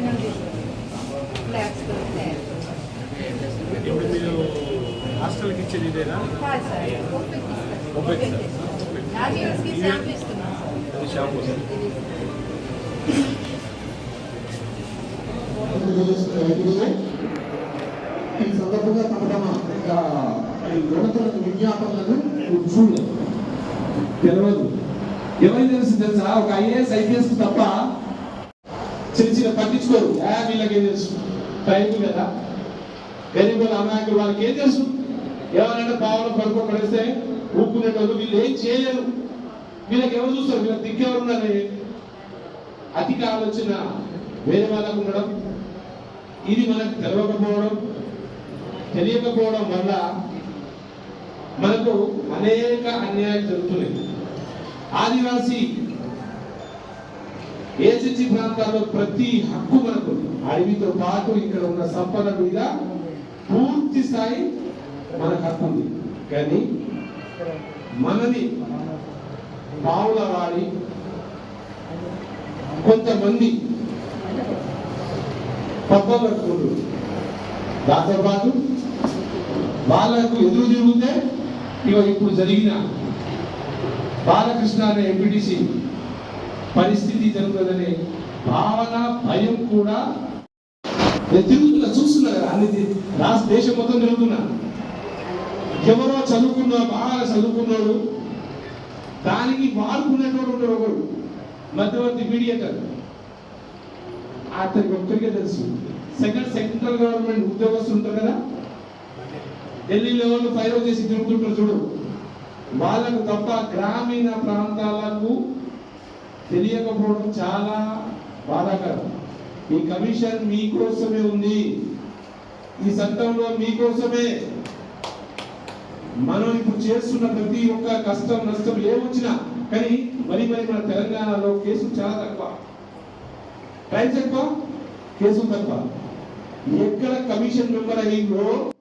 నుండి ఈ సందర్భంగా తమ తమ విజ్ఞాపనలను తెలియదు తెలుసు తెలుసా? ఒక ఐఏఎస్ ఐపీఎస్ తప్ప చిన్న చిన్న పట్టించుకోరు. వీళ్ళకి ఏం తెలుసు? టైం కదా. గరీబ్ అమాయకులు వాళ్ళకి ఏం తెలుసు? ఎవరైనా పావులు పడుకో పడేస్తే ఊపుకునేటోళ్ళు వీళ్ళు ఏం చేయలేరు. వీళ్ళకి ఎవరు చూస్తారు? వీళ్ళకి దిక్కెవరు ఉన్నారు? అధిక ఆలోచన వేరే వాళ్ళకు ఉండడం. ఇది మనకు తెలవకపోవడం తెలియకపోవడం వల్ల మనకు అనేక అన్యాయాలు జరుగుతున్నాయి. ఆదివాసీ ఏజెన్సీ ప్రాంతాల్లో ప్రతి హక్కు మనకు అడవితో పాటు ఇక్కడ ఉన్న సంపద మీద పూర్తి స్థాయి మనకు హక్కు ఉంది. కానీ మనది పావుల వారి కొంతమంది పబ్బం కట్టుకుంటారు దాంతో పాటు వాళ్ళకు ఎదురు తిరుగుతే ఇవ ఇప్పుడు జరిగిన బాలకృష్ణ అనే ఎంపీటీసీ పరిస్థితి జరుగుతుందనే భావన భయం కూడా నేను తిరుగుతున్నా చూస్తున్నా కదా అన్ని రాష్ట్ర దేశం మొత్తం తిరుగుతున్నా. ఎవరో చదువుకున్నారు బాగా చదువుకున్నాడు దానికి వాడుకునేటోడు ఉంటాడు ఒకడు మధ్యవర్తి మీడియేటర్. అతనికి ఒక్కరికే తెలుసు. సెకండ్ సెంట్రల్ గవర్నమెంట్ ఉద్యోగస్తులు ఉంటారు కదా. ఢిల్లీ లెవెల్ ఫైర్ చేసి తిరుగుతుంటారు చూడు. వాళ్ళకు తప్ప గ్రామీణ ప్రాంతాలకు తెలియకపోవడం చాలా బాధాకరం. ఈ కమిషన్ మీకోసమే ఉంది. ఈ చట్టంలో మీకోసమే. మనం ఇప్పుడు చేస్తున్న ప్రతి ఒక్క కష్టం నష్టం ఏమొచ్చినా కానీ మరి మరి మన తెలంగాణలో కేసులు చాలా తక్కువ. క్రైమ్స్ ఎక్కువ కేసులు తక్కువ. ఎక్కడ కమిషన్ మెంబర్ అయ్యిందో